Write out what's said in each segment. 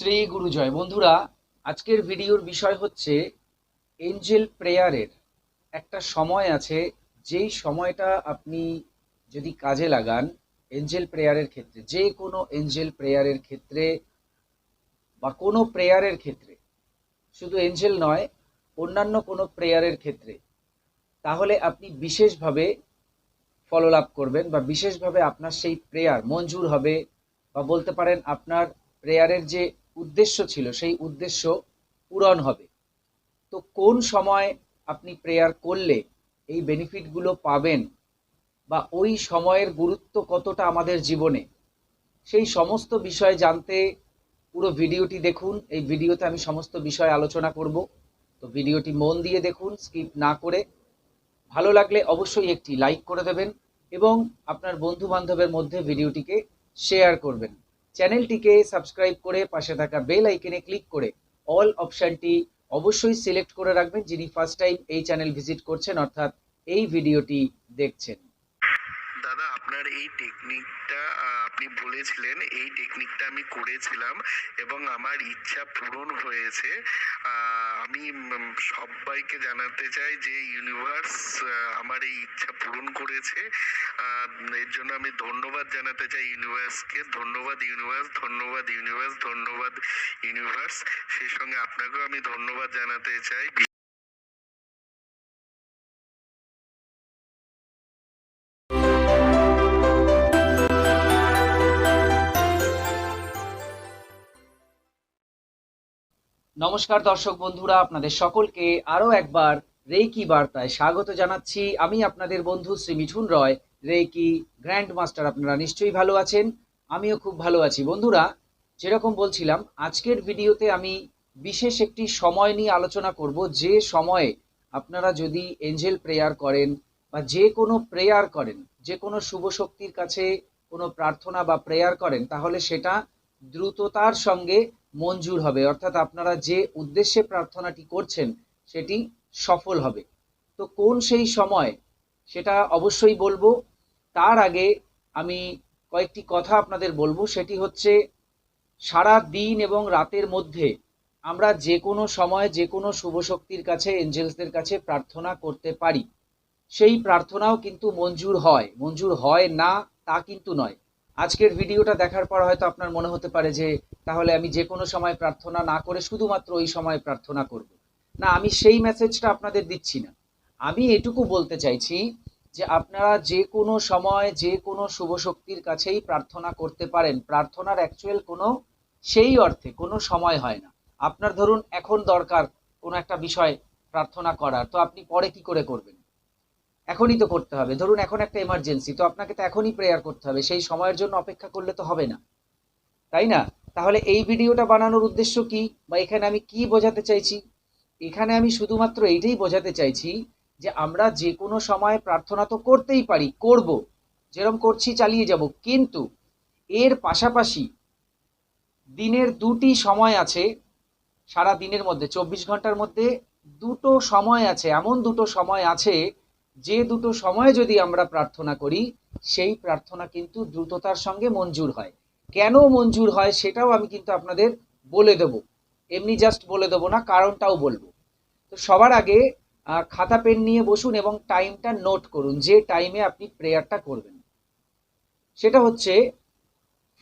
শ্রী গুরুজয়। বন্ধুরা, আজকের ভিডিওর বিষয় হচ্ছে এঞ্জেল প্রেয়ারের। একটা সময় আছে, যেই সময়টা আপনি যদি কাজে লাগান এঞ্জেল প্রেয়ারের ক্ষেত্রে, যে কোনো এঞ্জেল প্রেয়ারের ক্ষেত্রে বা কোনো প্রেয়ারের ক্ষেত্রে, শুধু এঞ্জেল নয়, অন্যান্য কোনো প্রেয়ারের ক্ষেত্রে, তাহলে আপনি বিশেষভাবে ফলোলাভ করবেন বা বিশেষভাবে আপনার সেই প্রেয়ার মঞ্জুর হবে বা বলতে পারেন আপনার প্রেয়ারের যে উদ্দেশ্য ছিল, সেই উদ্দেশ্য পূরণ হবে। তো কোন সময় আপনি প্রেয়ার করলে এই বেনিফিটগুলো পাবেন বা ওই সময়ের গুরুত্ব কতটা আমাদের জীবনে? সেই সমস্ত বিষয় জানতে পুরো ভিডিওটি দেখুন। এই ভিডিওতে আমি সমস্ত বিষয় আলোচনা করব। তো ভিডিওটি মন দিয়ে দেখুন স্কিপ না করে। ভালো লাগলে অবশ্যই একটি লাইক করে দেবেন এবং আপনার বন্ধু বান্ধবের মধ্যে ভিডিওটিকে শেয়ার করবেন। চ্যানেলটিকে সাবস্ক্রাইব করে পাশে থাকা বেল আইকনে ক্লিক করে অল অপশানটি অবশ্যই সিলেক্ট করে রাখবেন যিনি ফার্স্ট টাইম এই চ্যানেল ভিজিট করছেন অর্থাৎ এই ভিডিওটি দেখছেন। দাদা আপনার এই টেকনিকটা আপনি বলেছিলেন এই টেকনিকটা আমি করেছিলাম এবং আমার ইচ্ছা পূরণ হয়েছে। আহ, আমি সবাইকে জানাতে চাই যে ইউনিভার্স আমার এই ইচ্ছা পূরণ করেছে। এর জন্য আমি ধন্যবাদ জানাতে চাই ইউনিভার্সকে ধন্যবাদ ইউনিভার্স ধন্যবাদ ইউনিভার্স ধন্যবাদ ইউনিভার্স সেই সঙ্গে আপনাকেও আমি ধন্যবাদ জানাতে চাই। নমস্কার দর্শক বন্ধুরা, আপনাদের সকলকে আরও একবার রেইকি বার্তায় স্বাগত জানাচ্ছি। আমি আপনাদের বন্ধু Shri Mithun Roy, reiki grand master আপনারা নিশ্চয়ই ভালো আছেন? আমিও খুব ভালো আছি। বন্ধুরা, যেরকম বলছিলাম, আজকের ভিডিওতে আমি বিশেষ একটি সময় নিয়ে আলোচনা করব। যে সময়ে আপনারা যদি এঞ্জেল প্রেয়ার করেন বা যে কোনো প্রেয়ার করেন, যে কোনো শুভ শক্তির কাছে কোনো প্রার্থনা বা প্রেয়ার করেন, তাহলে সেটা দ্রুততার সঙ্গে মঞ্জুর হবে। অর্থাৎ আপনারা যে উদ্দেশ্যে প্রার্থনাটি করছেন, সেটি সফল হবে। তো কোন সেই সময়, সেটা অবশ্যই বলব। তার আগে আমি কয়েকটি কথা আপনাদের বলব। সেটি হচ্ছে, সারা দিন এবং রাতের মধ্যে আমরা যে কোনো সময়, যে কোনো শুভ শক্তির কাছে, এঞ্জেলসদের কাছে প্রার্থনা করতে পারি। সেই প্রার্থনাও কিন্তু মঞ্জুর হয়। মঞ্জুর হয় না, তা কিন্তু নয়। আজকের ভিডিওটা দেখার পর হয়তো আপনার মনে হতে পারে যে তাহলে আমি যে কোনো সময় প্রার্থনা না করে শুধুমাত্র ওই সময় প্রার্থনা করব। না, আমি সেই মেসেজটা আপনাদের দিচ্ছি না। আমি এটুকু বলতে চাইছি যে আপনারা যে কোনো সময়, যে কোনো শুভ শক্তির কাছেই প্রার্থনা করতে পারেন। প্রার্থনার অ্যাকচুয়াল কোনো সেই অর্থে কোনো সময় হয় না। আপনার ধরুন এখন দরকার কোনো একটা বিষয় প্রার্থনা করার, তো আপনি পরে কি করে করবেন? এখনই তো করতে হবে। ধরুন এখন একটা এমার্জেন্সি তো আপনাকে তো এখনই প্রেয়ার করতে হবে। সেই সময়ের জন্য অপেক্ষা করলে তো হবে না। তাই না? তাহলে এই ভিডিওটা বানানোর উদ্দেশ্য কি? বা এখানে আমি কি বোঝাতে চাইছি? এখানে আমি শুধুমাত্র এইটাই বোঝাতে চাইছি যে আমরা যে কোনো সময় প্রার্থনা তো করতেই পারি, করব। যেরকম করছি, চালিয়ে যাব। কিন্তু এর পাশাপাশি দিনের দুটি সময় আছে, সারা দিনের মধ্যে, চব্বিশ ঘণ্টার মধ্যে দুটো সময় আছে, এমন দুটো সময় আছে, যে দুটো সময় যদি আমরা প্রার্থনা করি, সেই প্রার্থনা কিন্তু দ্রুততার সঙ্গে মঞ্জুর হয়। কেন মঞ্জুর হয় সেটাও আমি কিন্তু আপনাদের বলে দেব। এমনি জাস্ট বলে দেবো না, কারণটাও বলব। তো সবার আগে খাতা পেন নিয়ে বসুন এবং টাইমটা নোট করুন, যে টাইমে আপনি প্রেয়ারটা করবেন। সেটা হচ্ছে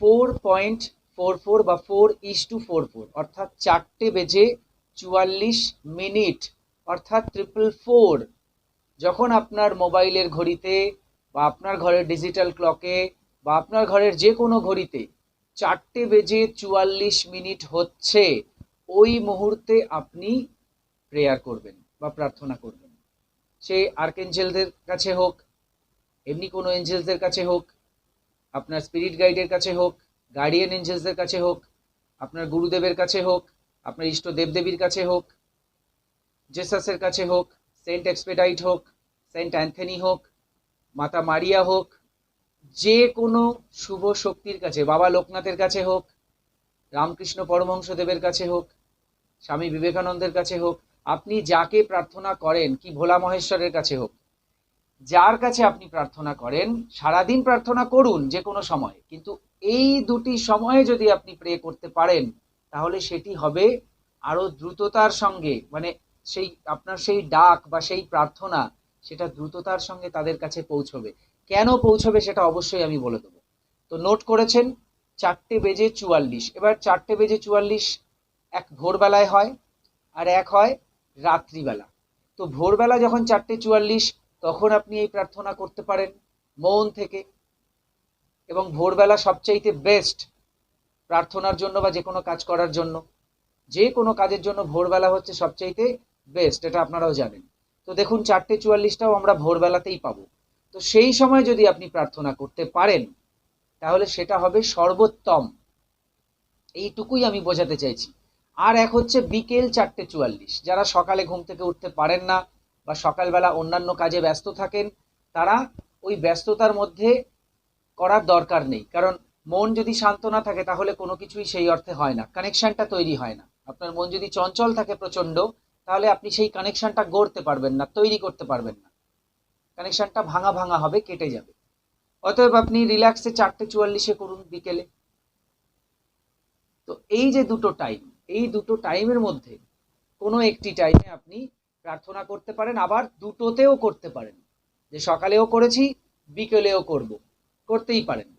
ফোর পয়েন্ট ফোর ফোর বা four is to four four অর্থাৎ চারটে বেজে চুয়াল্লিশ মিনিট অর্থাৎ ট্রিপল ফোর যখন আপনার মোবাইলের ঘড়িতে বা আপনার ঘরের ডিজিটাল ক্লকে বা আপনার ঘরের যে কোনো ঘড়িতে চারটে বেজে চুয়াল্লিশ মিনিট হচ্ছে। ওই মুহূর্তে আপনি প্রেয়ার করবেন বা প্রার্থনা করবেন। সে আর্কেঞ্জেলদের কাছে হোক, এমনি কোনো এঞ্জেলসদের কাছে হোক, আপনার স্পিরিট গাইডের কাছে হোক, গার্ডিয়ান এঞ্জেলসদের কাছে হোক, আপনার গুরুদেবের কাছে হোক, আপনার ইষ্ট দেবদেবীর কাছে হোক, জেসাসের কাছে হোক, সেন্ট এক্সপেডাইট হোক, সেন্ট অ্যান্থনি হোক, মাতা মারিয়া হোক যে কোনো শুভ শক্তির কাছে, বাবা লোকনাথের কাছে হোক, রামকৃষ্ণ পরমহংসদেবের কাছে হোক, স্বামী বিবেকানন্দের কাছে হোক, আপনি যাকে প্রার্থনা করেন, কি ভোলা মহেশ্বরের কাছে হোক, যার কাছে আপনি প্রার্থনা করেন, সারাদিন প্রার্থনা করুন যে কোনো সময়, কিন্তু এই দুটি সময়ে যদি আপনি প্রে করতে পারেন, তাহলে সেটি হবে আরও দ্রুততার সঙ্গে মানে সেই, আপনার সেই ডাক বা সেই প্রার্থনা, সেটা দ্রুততার সঙ্গে তাদের কাছে পৌঁছবে। কেন পৌঁছবে সেটা অবশ্যই আমি বলে দেবো। তো নোট করেছেন, চারটে বেজে চুয়াল্লিশ। এবার চারটে বেজে চুয়াল্লিশ এক ভোরবেলায় হয় আর এক হয় রাত্রিবেলা। তো ভোরবেলা যখন চারটে চুয়াল্লিশ, তখন আপনি এই প্রার্থনা করতে পারেন মন থেকে। এবং ভোরবেলা সবচাইতে বেস্ট প্রার্থনার জন্য বা যে কোনো কাজ করার জন্য, যে কোনো কাজের জন্য ভোরবেলা হচ্ছে সবচাইতে বেস্ট এটা আপনারাও জানেন। তো দেখুন, চারটে চুয়াল্লিশটাও আমরা ভোরবেলাতেই পাবো। তো সেই সময় যদি আপনি প্রার্থনা করতে পারেন, তাহলে সেটা হবে সর্বোত্তম। এইটুকুই আমি বোঝাতে চাইছি। আর এক হচ্ছে বিকেল চারটে চুয়াল্লিশ। যারা সকালে ঘুম থেকে উঠতে পারেন না বা সকালবেলা অন্যান্য কাজে ব্যস্ত থাকেন, তারা ওই ব্যস্ততার মধ্যে করার দরকার নেই। কারণ মন যদি শান্ত না থাকে, তাহলে কোনো কিছুই সেই অর্থে হয় না। কানেকশনটা তৈরি হয় না। আপনার মন যদি চঞ্চল থাকে প্রচণ্ড তাহলে আপনি সেই কানেকশনটা গড়তে পারবেন না, তৈরি করতে পারবেন না। কানেকশনটা ভাঙা ভাঙা হবে, কেটে যাবে। অতএব আপনি রিল্যাক্সে চারটে চুয়াল্লিশে করুন বিকেলে। তো এই যে দুটো টাইম, এই দুটো টাইমের মধ্যে কোনো একটি টাইমে আপনি প্রার্থনা করতে পারেন, আবার দুটোতেও করতে পারেন। যে সকালেও করেছি, বিকেলেও করব, করতেই পারেন।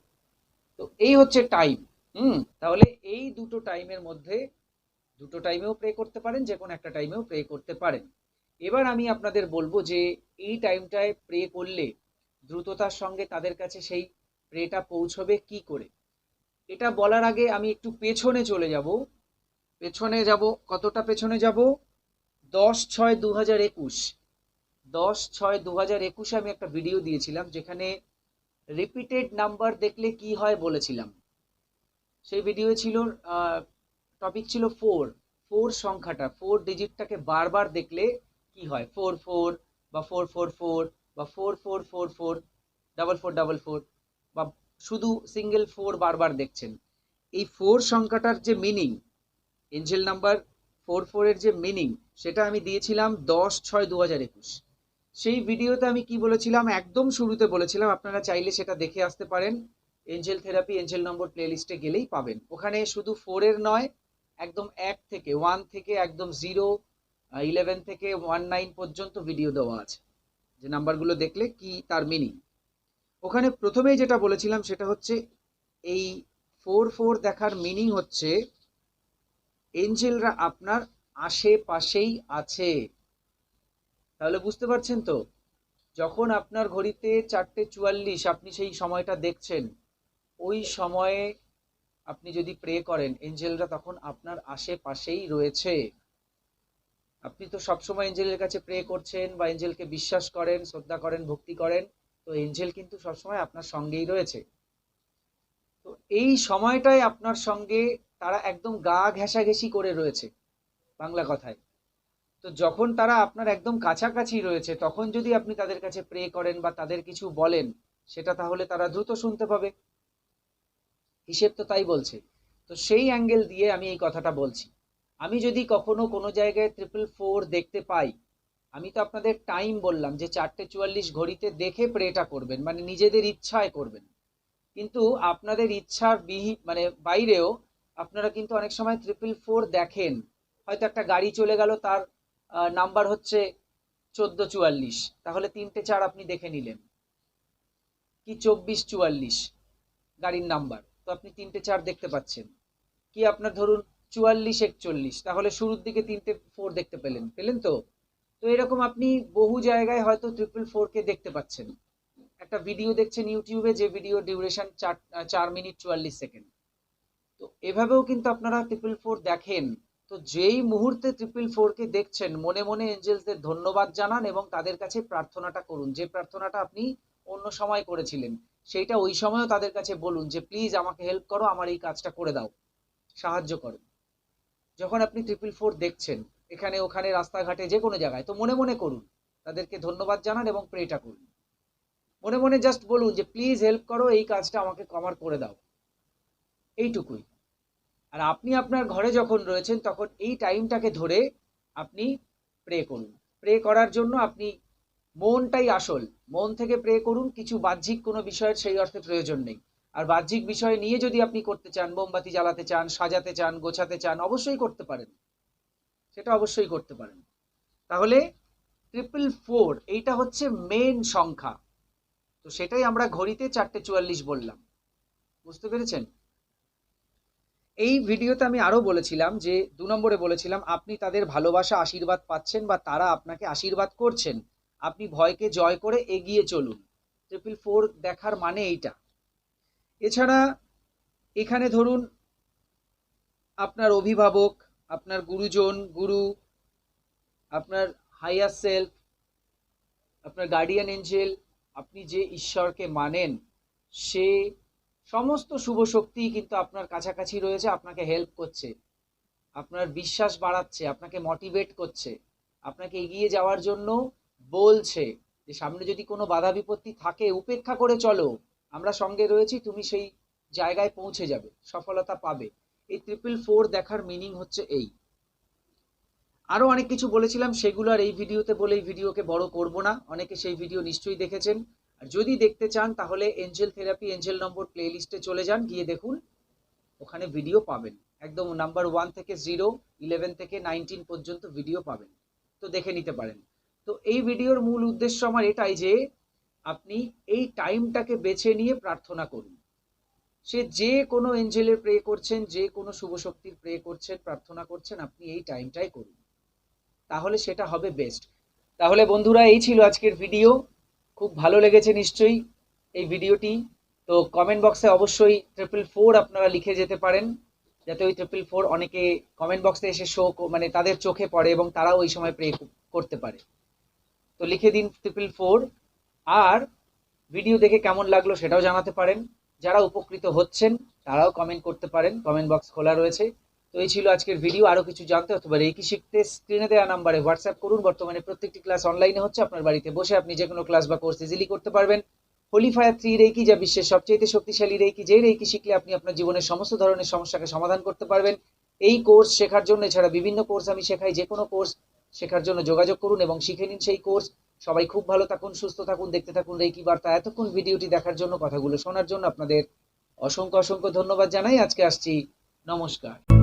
তো এই হচ্ছে টাইম, হুম? তাহলে এই দুটো টাইমের মধ্যে দুটো টাইমেও প্রে করতে পারেন, যে কোনো একটা টাইমেও প্রে করতে পারেন। এবার আমি আপনাদের বলব যে এই টাইমটায় প্রে করলে দ্রুততার সঙ্গে তাদের কাছে সেই প্রেটা পৌঁছবে কি করে? এটা বলার আগে আমি একটু পেছনে চলে যাব। পেছনে যাব, কতটা পেছনে যাব? দশ ছয় দু হাজার একুশ। দশ ছয় দু হাজার একুশে আমি একটা ভিডিও দিয়েছিলাম যেখানে রিপিটেড নাম্বার দেখলে কি হয় বলেছিলাম। সেই ভিডিও ছিল টপিক ছিল ফোর ফোর সংখ্যাটা ফোর ডিজিটটাকে বারবার দেখলে কি হয়? ফোর ফোর বা ফোর ফোর ফোর বা four four four four double four double four বা শুধু সিঙ্গেল ফোর বারবার দেখছেন। এই ফোর সংখ্যাটার যে মিনিং এঞ্জেল নাম্বার ফোর ফোরের যে মিনিং সেটা আমি দিয়েছিলাম দশ ছয় দু হাজার একুশ। সেই ভিডিওতে আমি কি বলেছিলাম? একদম শুরুতে বলেছিলাম, আপনারা চাইলে সেটা দেখে আসতে পারেন। এঞ্জেল থেরাপি এঞ্জেল নম্বর প্লেলিস্টে গেলেই পাবেন। ওখানে শুধু ফোরের নয়, একদম এক থেকে ওয়ান থেকে একদম জিরো ইলেভেন থেকে ওয়ান নাইন পর্যন্ত ভিডিও দেওয়া আছে। যে নাম্বারগুলো দেখলে কি তার মিনিং ওখানে প্রথমেই যেটা বলেছিলাম সেটা হচ্ছে, এই ফোর ফোর দেখার মিনিং হচ্ছে এঞ্জেলরা আপনার আশেপাশেই আছে। তাহলে বুঝতে পারছেন তো? যখন আপনার ঘড়িতে চারটে চুয়াল্লিশ আপনি সেই সময়টা দেখছেন, ওই সময়ে আপনি যদি প্রে করেন এঞ্জেলরা তখন আপনার আশেপাশেই রয়েছে। আপনি তো সবসময় এঞ্জেলের কাছে প্রে করছেন বা এঞ্জেলকে বিশ্বাস করেন, শ্রদ্ধা করেন, ভক্তি করেন, তো এঞ্জেল কিন্তু সবসময় আপনার সঙ্গেই রয়েছে। তো এই সময়টায় আপনার সঙ্গে তারা একদম গা ঘেঁষাঘেঁষি করে রয়েছে, বাংলা কথায়। তো যখন তারা আপনার একদম কাছাকাছি রয়েছে, তখন যদি আপনি তাদের কাছে প্রে করেন বা তাদের কিছু বলেন, সেটা তাহলে তারা দ্রুত শুনতে পাবে। হিসেব তো তাই বলছে। তো সেই অ্যাঙ্গেল দিয়ে আমি এই কথাটা বলছি। আমি যদি কখনো কোনো জায়গায় ট্রিপল ফোর দেখতে পাই, আমি তো আপনাদের টাইম বললাম যে চারটে চুয়াল্লিশ ঘড়িতে দেখে প্রেটা করবেন মানে নিজেদের ইচ্ছায় করবেন। কিন্তু আপনাদের ইচ্ছার বিহি মানে বাইরেও আপনারা কিন্তু অনেক সময় ট্রিপল ফোর দেখেন। হয়তো একটা গাড়ি চলে গেল, তার নাম্বার হচ্ছে চোদ্দ চুয়াল্লিশ। তাহলে তিনটে চার আপনি দেখে নিলেন। কি চব্বিশ চুয়াল্লিশ গাড়ির নাম্বার তো আপনি তিনটে চার দেখতে পাচ্ছেন। কি আপনার ধরুন চুয়াল্লিশ, একচল্লিশ। তাহলে শুরুর দিকে তিনটে ফোর দেখতে পেলেন। পেলেন তো? তো এরকম আপনি বহু জায়গায় হয়তো ট্রিপল ফোরকে দেখতে পাচ্ছেন। একটা ভিডিও দেখছেন ইউটিউবে, যে ভিডিও ডিউরেশন চার চার মিনিট চুয়াল্লিশ সেকেন্ড তো এভাবেও কিন্তু আপনারা ট্রিপল ফোর দেখেন। তো যেই মুহূর্তে ট্রিপল ফোরকে দেখছেন, মনে মনে এঞ্জেলসদের ধন্যবাদ জানান এবং তাদের কাছে প্রার্থনাটা করুন। যে প্রার্থনাটা আপনি অন্য সময় করেছিলেন, সেইটা ওই সময়ও তাদের কাছে বলুন যে, প্লিজ আমাকে হেল্প করো, আমার এই কাজটা করে দাও। সাহায্য করো। যখন আপনি ট্রিপল ফোর দেখছেন, এখানে, ওখানে, রাস্তাঘাটে, যে কোনো জায়গায়, তো মনে মনে করুন, তাদেরকে ধন্যবাদ জানান এবং প্রেটা করুন। মনে মনে জাস্ট বলুন যে প্লিজ হেল্প করো, এই কাজটা আমাকে কভার করে দাও। এইটুকুই। আর আপনি আপনার ঘরে যখন রয়েছেন, তখন এই টাইমটাকে ধরে আপনি প্রে করুন। প্রে করার জন্য আপনি মনটাই আসল। মন থেকে প্রে করুন, কিছু বাহ্যিক কোনো বিষয়ের সেই অর্থে প্রয়োজন নেই। আর বাহ্যিক বিষয় নিয়ে যদি আপনি করতে চান, মোমবাতি জ্বালাতে চান, সাজাতে চান, গোছাতে চান, অবশ্যই করতে পারেন। সেটা অবশ্যই করতে পারেন। তাহলে ট্রিপল ফোর এইটা হচ্ছে মেন সংখ্যা। তো সেটাই আমরা ঘড়িতে চারটে চুয়াল্লিশ বললাম। বুঝতে পেরেছেন? এই ভিডিওতে আমি আরও বলেছিলাম যে, দু নম্বরে বলেছিলাম, আপনি তাদের ভালোবাসা, আশীর্বাদ পাচ্ছেন বা তারা আপনাকে আশীর্বাদ করছেন। আপনি ভয়কে জয় করে এগিয়ে চলুন। ট্রিপল ফোর দেখার মানে এইটা। এছাড়া এখানে ধরুন আপনার অভিভাবক, আপনার গুরুজন, গুরু, আপনার হাইয়ার সেলফ আপনার গার্ডিয়ান এঞ্জেল আপনি যে ঈশ্বরকে মানেন, সে সমস্ত শুভ শক্তি কিন্তু আপনার কাছাকাছি রয়েছে, আপনাকে হেল্প করছে, আপনার বিশ্বাস বাড়াচ্ছে, আপনাকে মোটিভেট করছে, আপনাকে এগিয়ে যাওয়ার জন্য বলছে যে সামনে যদি কোনো বাধা বিপত্তি থাকে, উপেক্ষা করে চলো। আমরা সঙ্গে রয়েছি, তুমি সেই জায়গায় পৌঁছে যাবে, সফলতা পাবে। এই ট্রিপল ফোর দেখার মিনিং হচ্ছে এই। আরও অনেক কিছু বলেছিলাম, সেগুলো আর এই ভিডিওতে বলে এই ভিডিওকে বড় করব না। অনেকে সেই ভিডিও নিশ্চয়ই দেখেছেন। আর যদি দেখতে চান, তাহলে angel therapy angel number play লিস্টে চলে যান, গিয়ে দেখুন। ওখানে ভিডিও পাবেন। একদম নাম্বার ওয়ান থেকে জিরো ইলেভেন থেকে নাইনটিন পর্যন্ত ভিডিও পাবেন। তো দেখে নিতে পারেন। তো এই ভিডিওর মূল উদ্দেশ্য আমার এটাই যে আপনি এই টাইমটাকে বেছে নিয়ে প্রার্থনা করুন। সে যে কোনো এঞ্জেলের প্রে করছেন, যে কোনো শুভ শক্তির প্রে করছেন, প্রার্থনা করছেন, আপনি এই টাইমটাই করুন। তাহলে সেটা হবে বেস্ট তাহলে বন্ধুরা, এই ছিল আজকের ভিডিও খুব ভালো লেগেছে নিশ্চয়ই এই ভিডিওটি তো কমেন্ট বক্সে অবশ্যই ট্রিপল ফোর আপনারা লিখে যেতে পারেন, যাতে ওই ট্রিপল ফোর অনেকে কমেন্ট বক্সে এসে শো মানে তাদের চোখে পড়ে এবং তারাও ওই সময় প্রে করতে পারে। তো লিখে দিন ট্রিপল ফোর আর ভিডিও দেখে কেমন লাগল সেটাও জানাতে পারেন। যারা উপকৃত হচ্ছেন, তারাও কমেন্ট করতে পারেন। কমেন্ট বক্স খোলা রয়েছে। তো এই ছিল আজকের ভিডিও আরও কিছু জানতে অথবা রেকি শিখতে স্ক্রিনে দেওয়া নাম্বারে হোয়াটসঅ্যাপ করুন। বর্তমানে প্রত্যেকটি ক্লাস অনলাইনে হচ্ছে। আপনার বাড়িতে বসে আপনি যে কোনো ক্লাস বা কোর্স ইজিলি করতে পারবেন। হোলিফায়ার থ্রি রেকি যা বিশ্বের সবচেয়ে শক্তিশালী রেকি যে রেকি শিখলে আপনি আপনার জীবনের সমস্ত ধরনের সমস্যাকে সমাধান করতে পারবেন। এই কোর্স শেখার জন্য, এছাড়া বিভিন্ন কোর্স আমি শেখাই। যে কোনো কোর্স শেখার জন্য যোগাযোগ করুন এবং শিখে নিন সেই কোর্স সবাই খুব ভালো থাকুন, সুস্থ থাকুন, দেখতে থাকুন রেকি বার্তা। এতক্ষণ ভিডিওটি দেখার জন্য, কথাগুলো শোনার জন্য আপনাদের অসংখ্য অসংখ্য ধন্যবাদ জানাই। আজকে আসছি, নমস্কার।